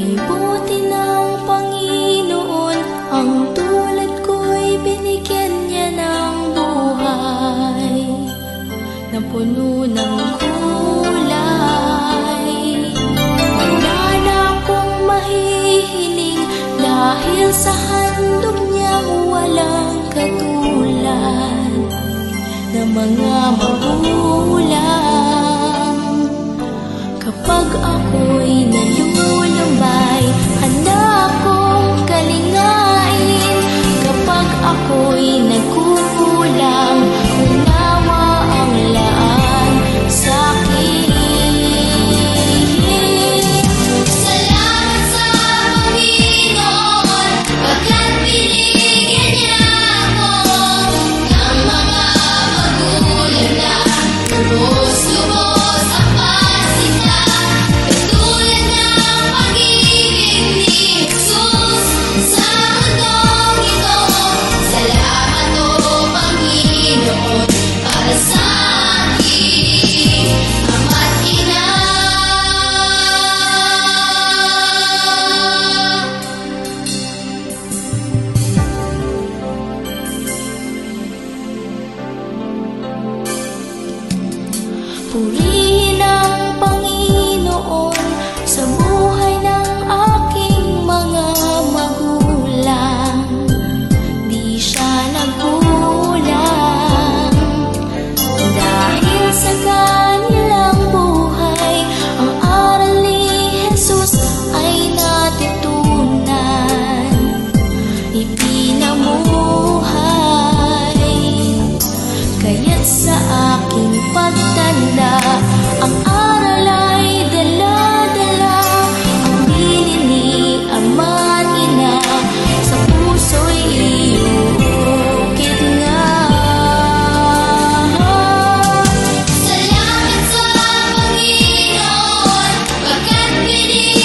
buti ng Panginoon Ang tulad ko'y binigyan niya ng buhay. Na puno kulay. Wala na akong mahihiling Dahil sa handog niyang walang katulad Na mga magulang. Kapag ako'y nalulambay 不离。Kaya't sa aking pagtanda Ang aral ay dala-dala. Ang bilin ni Aman Ina Sa puso'y iuukit nga. Salamat sa Panginoon Pagkat binigay